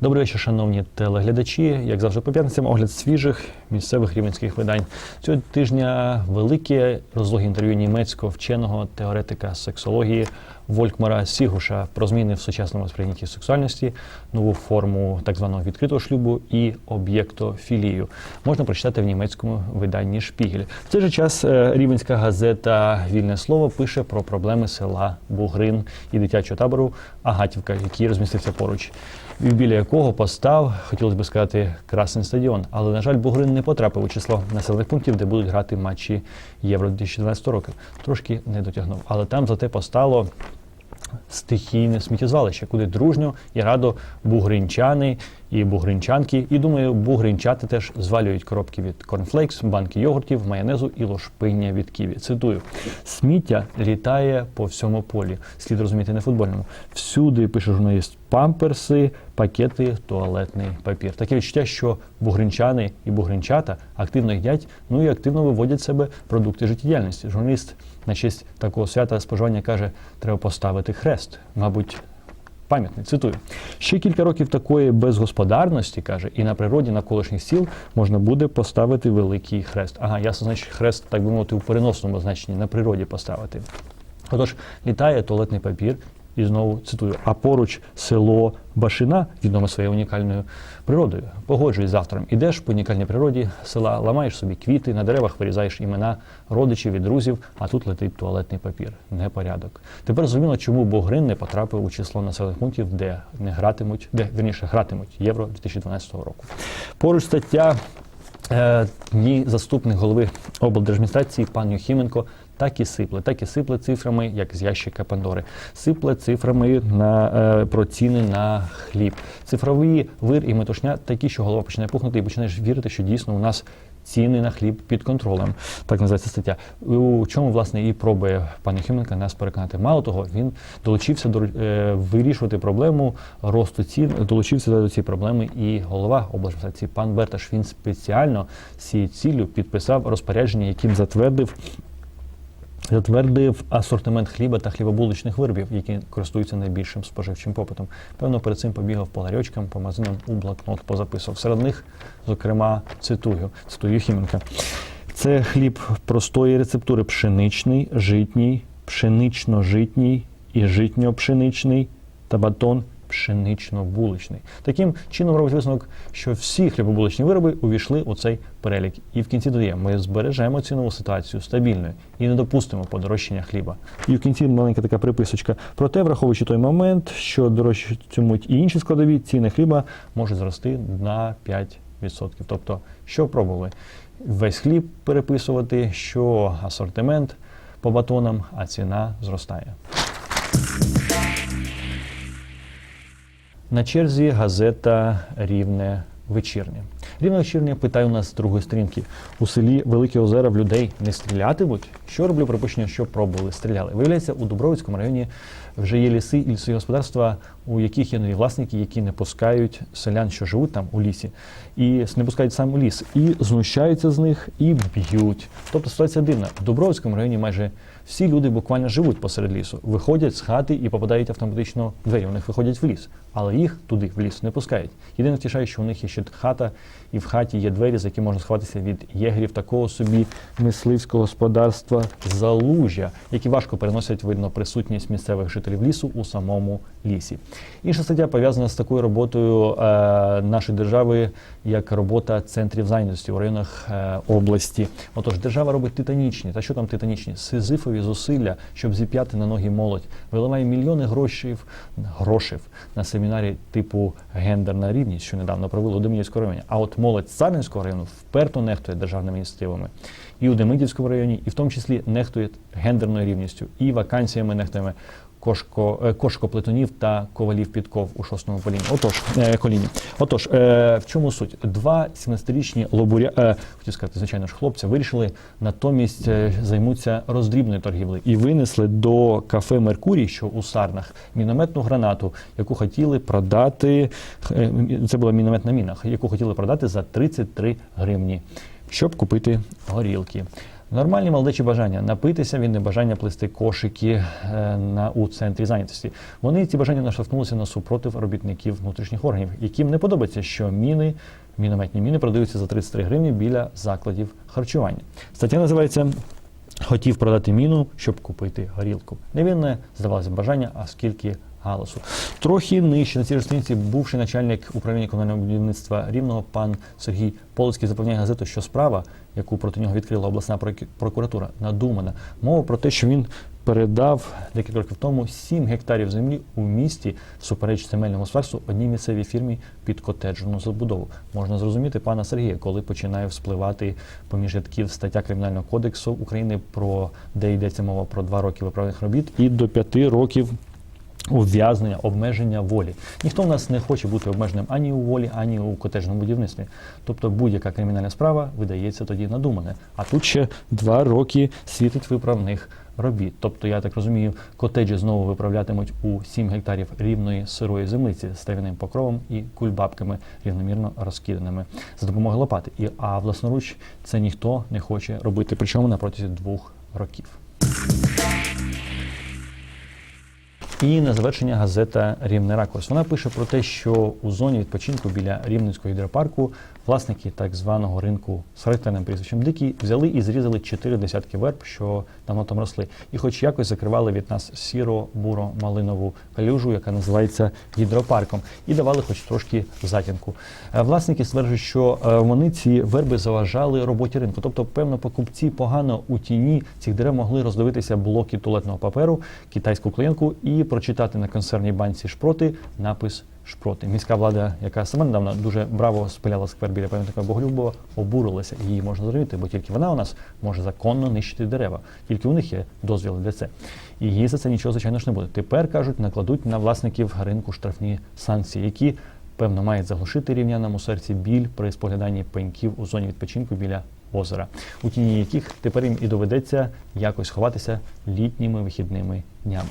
Добрий вечір, шановні телеглядачі. Як завжди, по п'ятницям огляд свіжих місцевих рівенських видань. Цього тижня велике розлоги інтерв'ю німецького вченого теоретика сексології Волькмара Сігуша про зміни в сучасному сприйнятті сексуальності, нову форму так званого відкритого шлюбу і об'єктофілію. Можна прочитати в німецькому виданні Шпігель. В цей же час е, рівенська газета Вільне слово пише про проблеми села Бугрин і дитячого табору Агатівка, який розмістився поруч. І біля якого постав, хотілося б сказати, красний стадіон. Але, на жаль, Бугрин не потрапив у число населених пунктів, де будуть грати матчі Євро 2012 року. Трошки не дотягнув. Але там зате постало стихійне сміттєзвалище, куди дружньо і радо бугринчани і бугринчанки. І думаю, бугринчати теж звалюють коробки від корнфлейкс, банки йогуртів, майонезу і лошпиння від ківі. Цитую: сміття літає по всьому полі. Слід розуміти не футбольному. Всюди пише журналіст памперси, пакети, туалетний папір. Таке відчуття, що бугринчани і бугринчата активно їдять, ну і активно виводять себе продукти життєдіяльності. Журналіст на честь такого свята споживання каже, треба поставити хрест. Мабуть, пам'ятний. Цитую. Ще кілька років такої безгосподарності, каже, і на природі навколишніх сіл можна буде поставити великий хрест. Ага, ясно, значить, хрест, так би мовити, у переносному значенні на природі поставити. Отож, літає туалетний папір, і знову цитую, а поруч село Башина, відоме своєю унікальною природою. Погоджуюсь з автором. Ідеш по унікальній природі села, ламаєш собі квіти, на деревах вирізаєш імена родичів і друзів, а тут летить туалетний папір. Непорядок. Тепер зрозуміло, чому Богрин не потрапив у число населених пунктів, де не гратимуть, де вірніше гратимуть Євро 2012 року. Поруч стаття. Е, Ні, заступник голови облдержадміністрації пан Юхіменко так і сипле, так і сипле цифрами, як з ящика Пандори. Сипле цифрами на е, про ціни на хліб. Цифровий вир і метушня такі, що голова починає пухнути, і починаєш вірити, що дійсно у нас. Ціни на хліб під контролем, так називається стаття. У чому власне і пробує пан Юхименко нас переконати. Мало того, він долучився до е, вирішувати проблему росту цін. Долучився до цієї проблеми і голова облдержадміністрації пан Берташ. Він спеціально з цією ціллю підписав розпорядження, яким затвердив затвердив асортимент хліба та хлібобулочних виробів, які користуються найбільшим споживчим попитом. Певно, перед цим побігав по ларьочкам, по магазинам у блокнот позаписував. Серед них, зокрема, цитую, цитую Юхіменка. Це хліб простої рецептури пшеничний, житній, пшенично-житній і житньо-пшеничний та батон пшенично-булочний. Таким чином робить висновок, що всі хлібобулочні вироби увійшли у цей перелік. І в кінці додає, ми збережемо цінову ситуацію стабільною і не допустимо подорожчання хліба. І в кінці маленька така приписочка. Проте, враховуючи той момент, що дорожчатимуть і інші складові, ціни хліба можуть зрости на 5%. Тобто, що пробували? Весь хліб переписувати, що асортимент по батонам, а ціна зростає. На черзі газета Рівне вечірнє. Рівне вечірнє питає у нас з другої сторінки. У селі Великі Озера в людей не стрілятимуть? Що роблю припущення, що пробували, стріляли? Виявляється, у Дубровицькому районі вже є ліси і лісові господарства, у яких є нові власники, які не пускають селян, що живуть там у лісі, і не пускають сам у ліс, і знущаються з них, і б'ють. Тобто ситуація дивна. В Дубровицькому районі майже всі люди буквально живуть посеред лісу, виходять з хати і попадають автоматично в двері. У них виходять в ліс, але їх туди в ліс не пускають. Єдине втішає, що у них є ще хата, і в хаті є двері, за які можна сховатися від єгрів такого собі мисливського господарства залужя, які важко переносять видно присутність місцевих жителів лісу у самому лісі. Інша стаття пов'язана з такою роботою е, нашої держави, як робота центрів зайнятості у районах е, області. Отож, держава робить титанічні, та що там титанічні? Сизифові зусилля, щоб зіп'яти на ноги молодь, виливає мільйони грошей, грошей на семінарі типу гендерна рівність, що недавно провели у Демидівському районі. А от молодь Сарненського району вперто нехтує державними ініціативами. І у Демидівському районі, і в тому числі нехтує гендерною рівністю, і вакансіями нехтуємо кошко, е, кошкоплетунів та ковалів підков у шостому поліні. Отож, е, коліні. Отож, е, в чому суть? Два 17-річні лобуря, е, хотів сказати, звичайно ж, хлопця вирішили натомість е, займуться роздрібною торгівлею і винесли до кафе Меркурій, що у Сарнах, мінометну гранату, яку хотіли продати. е, Це була міномет на мінах, яку хотіли продати за 33 гривні, щоб купити горілки. Нормальні молодечі бажання напитися від небажання плести кошики е, на у центрі зайнятості. Вони ці бажання наштовхнулися на супротив робітників внутрішніх органів, яким не подобається, що міни, мінометні міни продаються за 33 гривні біля закладів харчування. Стаття називається Хотів продати міну, щоб купити горілку. Невинне здавалося бажання, а скільки галасу. Трохи нижче на цій сторінці бувший начальник управління комунального будівництва рівного пан Сергій Полицький запевняє газету, що справа, яку проти нього відкрила обласна прокуратура, надумана. Мова про те, що він передав декілька років тому 7 гектарів землі у місті всупереч земельному господарству одній місцевій фірмі під котеджну забудову. Можна зрозуміти пана Сергія, коли починає вспливати поміж рядків стаття Кримінального кодексу України, про де йдеться мова про два роки виправних робіт і до п'яти років ув'язнення, обмеження волі. Ніхто в нас не хоче бути обмеженим ані у волі, ані у котежному будівництві. Тобто будь-яка кримінальна справа видається тоді надумане. А тут ще два роки світить виправних робіт. Тобто, я так розумію, котеджі знову виправлятимуть у 7 гектарів рівної сирої землиці з трав'яним покровом і кульбабками рівномірно розкиданими за допомогою лопати. І а власноруч це ніхто не хоче робити, причому на протязі двох років. І на завершення газета Рівний ракурс. Вона пише про те, що у зоні відпочинку біля Рівненського гідропарку власники так званого ринку з характерним прізвищем Дикий взяли і зрізали чотири десятки верб, що давно там росли, і хоч якось закривали від нас сіро-буро-малинову калюжу, яка називається гідропарком, і давали хоч трошки затінку. Е, Власники стверджують, що е, вони ці верби заважали роботі ринку. Тобто, певно, покупці погано у тіні цих дерев могли роздивитися блоки туалетного паперу, китайську клеєнку і прочитати на консервній банці шпроти напис шпроти. Міська влада, яка сама недавно дуже браво спиляла сквер біля пам'ятника Боголюбова, обурилася. Її можна зрозуміти, бо тільки вона у нас може законно нищити дерева. Тільки у них є дозвіл для це. І їй за це нічого, звичайно ж, не буде. Тепер кажуть, накладуть на власників ринку штрафні санкції, які певно мають заглушити рівняному серці біль при спогляданні пеньків у зоні відпочинку біля озера, у тіні яких тепер їм і доведеться якось ховатися літніми вихідними днями.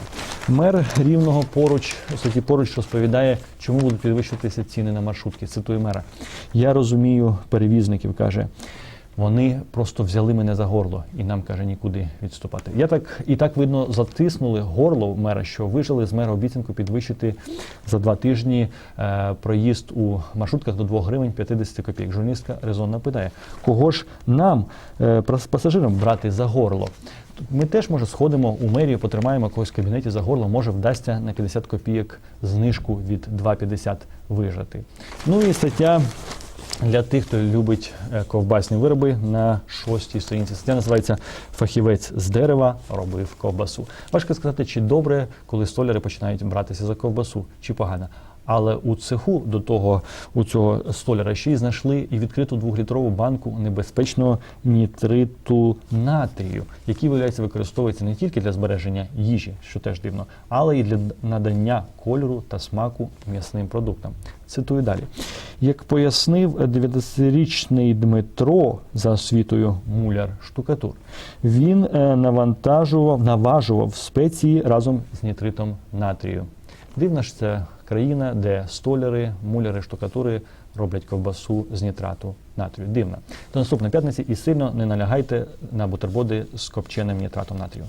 Мер рівного поруч, статті поруч розповідає, чому будуть підвищуватися ціни на маршрутки. Цитую мера. Я розумію перевізників, каже. Вони просто взяли мене за горло і нам каже нікуди відступати. Я так і так видно затиснули горло мера, що вижили з мера обіцянку підвищити за два тижні е, проїзд у маршрутках до 2 гривень 50 копійок. Журналістка резонно питає, кого ж нам, е, пасажирам, брати за горло? Ми теж може сходимо у мерію, потримаємо когось в кабінеті за горло, може вдасться на 50 копійок знижку від 2,50 вижати. Ну і стаття для тих, хто любить е, ковбасні вироби на шостій сторінці. Стаття називається Фахівець з дерева робив ковбасу. Важко сказати, чи добре, коли столяри починають братися за ковбасу, чи погано. Але у цеху до того у цього столяра ще й знайшли і відкриту двохлітрову банку небезпечного нітриту натрію, який виявляється використовується не тільки для збереження їжі, що теж дивно, але й для надання кольору та смаку м'ясним продуктам. Цитую далі. Як пояснив 90-річний Дмитро за освітою муляр штукатур, він е, навантажував, наважував спеції разом з нітритом натрію. Дивна ж це країна, де столяри, муляри, штукатури роблять ковбасу з нітрату натрію. Дивно. До наступної п'ятниці і сильно не налягайте на бутерброди з копченим нітратом натрію.